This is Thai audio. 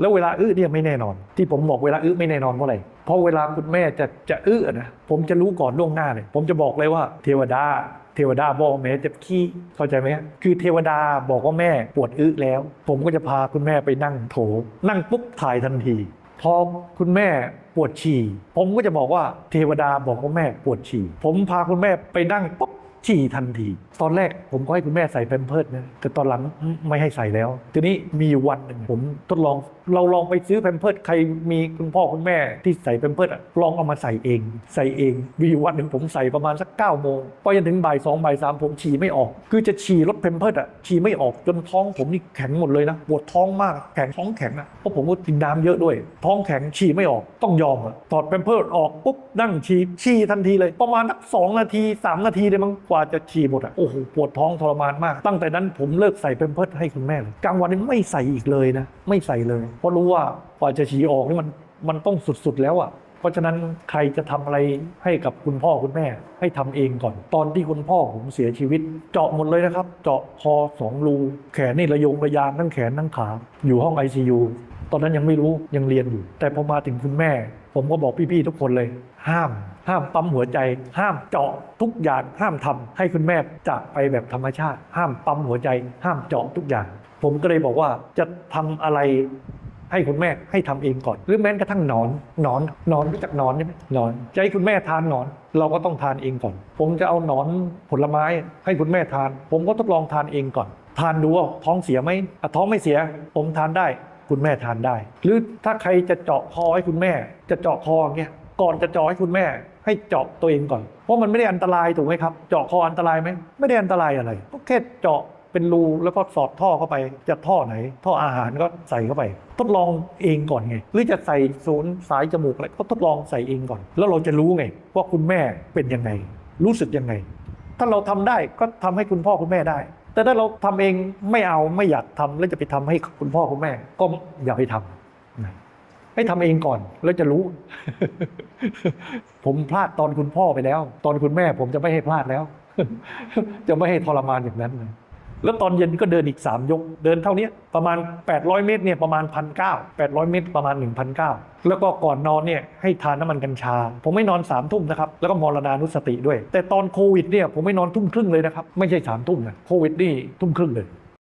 แล้วเวลาอื้อเนี่ยไม่แน่นอน ที่ผมบอกเวลาอื้อไม่แน่นอนเพราะอะไรเพราะเวลาคุณแม่จะจะอื้อนะผมจะรู้ก่อนล่วงหน้าเลยผมจะบอกเลยว่าเทวดาเทวดาบอกแม่เจ็บขี้เข้าใจไหมคือเทวดาบอกว่าแม่ปวดอึแล้ว ผมก็จะพาคุณแม่ไปนั่งโถ นั่งปุ๊บถ่ายทันทีพอคุณแม่ปวดฉี่ ผมก็จะบอกว่าเทวดาบอกว่าแม่ปวดฉี่ ผมพาคุณแม่ไปนั่งปุ๊บฉี่ทันที ตอนแรกผมก็ให้คุณแม่ใส่แพมเพิร์ดนะแต่ตอนหลังไม่ให้ใส่แล้ว ทีนี้มีวันหนึ่งผมทดลอง เราลองไปซื้อแพมเพิร์ดใครมีคุณพ่อคุณแม่ที่ใส่แพมเพิร์ดลองเอามาใส่เอง ใส่เองมีวันหนึ่งผมใส่ประมาณสัก9ก้าโมงพอจนถึงบ่ายสองบ่ายสามผมฉี่ไม่ออก คือจะฉี่ลดแพมเพิร์ดอะฉี่ไม่ออกจนท้องผมนี่แข็งหมดเลยนะปวดท้องมากแข็งท้องแข็งอะเพราะผมก็กินน้ำเยอะด้วย ท้องแข็งฉี่ไม่ออกต้องยอมอะถอดแพมเพิร์ดออกปุ๊บนั่งฉี่ฉี่ทันทีเลย ประมาณสักสองนาทีสามนาทีเลยมั้งกว่าจะฉี่หมดอะโอ้โหปวดท้องทรมานมาก ตั้งแต่นั้นผมเลิกใส่แพมเพิร์ดให้คุณแม่เลยกลางวันนี้ไม่ใส่อีกเลยนะไม่ใส่เลยเพราะรู้ว่ากว่าจะฉี่ออกนี่มันมันต้องสุดๆแล้วอะเพราะฉะนั้นใครจะทำอะไรให้กับคุณพ่อคุณแม่ ให้ทำเองก่อน ตอนที่คุณพ่อผมเสียชีวิต เจาะหมดเลยนะครับ เจาะคอสองรูแขนนี่ระยงระยางทั้งแขนทั้งขา อยู่ห้อง ICU ตอนนั้นยังไม่รู้ยังเรียนอยู่ แต่พอมาถึงคุณแม่ ผมก็บอกพี่ๆทุกคนเลย ห้าม ห้ามปั๊มหัวใจ ห้ามเจาะทุกอย่างห้ามทำให้คุณแม่จากไปแบบธรรมชาติ ห้ามปั๊มหัวใจ ห้ามเจาะทุกอย่าง ผมก็เลยบอกว่าจะทำอะไร ให้คุณแม่ให้ทำเองก่อน หรือแม้กระทั่งหนอนหนอนหนอนรู้จักหนอนใช่ไหมหนอนจะให้คุณแม่ทานหนอน เราก็ต้องทานเองก่อน ผมจะเอาหนอนผลไม้ให้คุณแม่ทาน ผมก็ทดลองทานเองก่อน ทานดูว่าท้องเสียไหมท้องไม่เสีย ผมทานได้ คุณแม่ทานได้ หรือถ้าใครจะเจาะคอให้คุณแม่ จะเจาะคอเงี้ยก่อนจะเจาะให้คุณแม่ ให้เจาะตัวเองก่อน เพราะมันไม่ได้อันตรายถูกไหมครับ เจาะคออันตรายไหมไม่ได้อันตรายอะไร ก็แค่เจาะ เป็นรูแล้วก็สอดท่อเข้าไป จะท่อไหน ท่ออาหารก็ใส่เข้าไป ทดลองเองก่อนไง หรือจะใส่ศูนย์สายจมูกอะไรก็ทดลองใส่เองก่อน แล้วเราจะรู้ไงว่าคุณแม่เป็นยังไง รู้สึกยังไง ถ้าเราทำได้ก็ทำให้คุณพ่อคุณแม่ได้ แต่ถ้าเราทำเองไม่เอาไม่อยากทำแล้วจะไปทำให้คุณพ่อคุณแม่ ก็อย่าไปทำนะให้ทำเองก่อนแล้วจะรู้ ผมพลาดตอนคุณพ่อไปแล้ว ตอนคุณแม่ผมจะไม่ให้พลาดแล้ว จะไม่ให้ทรมานอย่างนั้นเลย แล้วตอนเย็นก็เดินอีก 3 ยก เดินเท่านี้ประมาณ 800 เมตรเนี่ยประมาณ 1,900 800 เมตรประมาณ 1,900 แล้วก็ก่อนนอนเนี่ยให้ทานน้ำมันกัญชา ผมไม่นอน3ามทุ่มนะครับ แล้วก็มรณานุสติด้วย แต่ตอนโควิดเนี่ยผมไม่นอนทุ่มครึ่งเลยนะครับ ไม่ใช่3ามทุ่มนะโควิดนี่ทุ่มครึ่งเลย